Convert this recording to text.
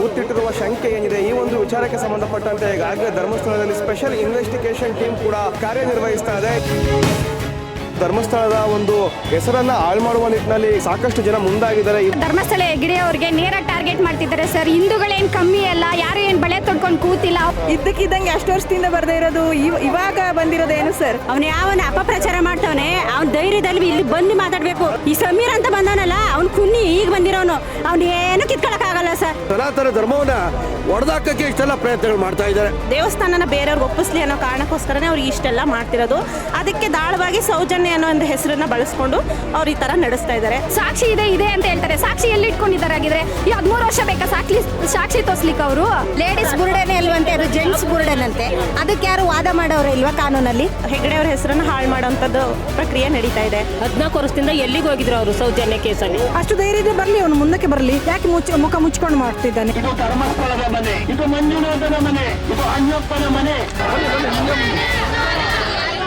ಹುಟ್ಟಿರುವ ಶಂಕೆ ಏನಿದೆ? ಈ ಒಂದು ವಿಚಾರಕ್ಕೆ ಸಂಬಂಧಪಟ್ಟಂತೆ ಈಗಾಗಲೇ ಧರ್ಮಸ್ಥಳದಲ್ಲಿ ಸ್ಪೆಷಲ್ ಇನ್ವೆಸ್ಟಿಗೇಷನ್ ಟೀಮ್ ಕೂಡ ಕಾರ್ಯನಿರ್ವಹಿಸ್ತಾ ಇದೆ. ಧರ್ಮಸ್ಥಳದ ಒಂದು ಹೆಸರನ್ನ ಹಾಳು ಮಾಡುವ ನಿಟ್ಟಿನಲ್ಲಿ ಸಾಕಷ್ಟು ಜನ ಮುಂದಾಗಿದ್ದಾರೆ. ಈ ಧರ್ಮಸ್ಥಳ ಹೆಗ್ಡೆ ಅವ್ರಿಗೆ ನೇರ ಟಾರ್ಗೆಟ್ ಮಾಡ್ತಿದ್ದಾರೆ ಸರ್ ಹಿಂದೂಗಳೇನ್ ಕಮ್ಮಿ ಅಲ್ಲ ಯಾರು ಏನ್ ಬಳೆ ತೊಡ್ಕೊಂಡು ಕೂತಿಲ್ಲ? ಇದ್ದಕ್ಕಿದ್ದಂಗೆ ಅಷ್ಟು ವರ್ಷದಿಂದ ಬರ್ದೇ ಇರೋದು ಇವ- ಇವಾಗ ಬಂದಿರೋದೇನು ಸರ್ ಅವನು ಯಾವನ ಅಪಪ್ರಚಾರ ಮಾಡ್ತಾವನೆ? ಅವ್ನ ಧೈರ್ಯದಲ್ಲಿ ಇಲ್ಲಿ ಬಂದು ಮಾತಾಡ್ಬೇಕು. ಈ ಸಮೀರ್ ಅಂತ ಬಂದವನಲ್ಲ ಕುನ್ನಿ ಈಗ ಬಂದಿರೋನು. ಅವ್ನು ಏನು ಕಿತ್ಕೊಳಕ್ ಆಗಲ್ಲ ಸರ್. ಸನಾತನ ಧರ್ಮವನ್ನ ಒಡೆದಾಕಕ್ಕೆ ಇಷ್ಟೆಲ್ಲ ಪ್ರಯತ್ನಗಳು ಮಾಡ್ತಾ ಇದ್ದಾರೆ. ದೇವಸ್ಥಾನನ ಬೇರೆಯವ್ರಿಗೆ ಒಪ್ಪಿಸ್ಲಿ ಅನ್ನೋ ಕಾರಣಕ್ಕೋಸ್ಕರನೇ ಅವ್ರಿಗೆ ಇಷ್ಟೆಲ್ಲ ಮಾಡ್ತಿರೋದು. ಅದಕ್ಕೆ ದಾಳವಾಗಿ ಸೌಜನ್ಯ ಅನ್ನೋ ಒಂದು ಹೆಸರನ್ನ ಬಳಸ್ಕೊಂಡು ಅವ್ರು ಈ ತರ ನಡೆಸ್ತಾ ಇದ್ದಾರೆ. ಸಾಕ್ಷಿ ಇದೆ ಇದೆ ಅಂತ ಹೇಳ್ತಾರೆ. ಸಾಕ್ಷಿ ಎಲ್ಲಿ ಇಟ್ಕೊಂಡಿದ್ದಾರೆ ಆಗಿದ್ರೆ ಈ ಹದಿಮೂರು ವರ್ಷ ಬೇಕಾ ಸಾಕ್ಷಿ ಸಾಕ್ಷಿ ತೋರ್ಸ್ಲಿಕ್ಕೆ ಅವರು? ಲೇಡೀಸ್ ಬುರುಡೆನೆ ಅದು ಜೆಂಟ್ಸ್ ಬುರುಡೆನಂತೆ? ಅದಕ್ಕೆ ಯಾರು ವಾದ ಮಾಡೋರು ಇಲ್ವಾ ಕಾನೂನಲ್ಲಿ? ಹೆಗ್ಡೆ ಅವ್ರ ಹೆಸರನ್ನು ಹಾಳು ಮಾಡೋಂಥದ್ದು ಪ್ರಕ್ರಿಯೆ ನಡೀತಾ ಇದೆ. ಹದಿನಾಲ್ಕು ವರ್ಷದಿಂದ ಎಲ್ಲಿಗೆ ಹೋಗಿದ್ರು ಅವರು ಸೌಜನ್ಯ ಕೇಸಲ್ಲಿ? ಅಷ್ಟು ಧೈರ್ಯದ ಬರಲಿ ಅವನು ಮುಂದಕ್ಕೆ ಬರಲಿ. ಯಾಕೆ ಮುಚ್ಚ ಮುಖ ಮುಚ್ಕೊಂಡು ಮಾಡ್ತಿದ್ದಾನೆ? ಇದು ಧರ್ಮಸ್ಥಳದ ಮನೆ ಇದು ಮಂಜುನಾಥನ ಮನೆ ಇದು ಅಣ್ಣಪ್ಪನ ಮನೆ.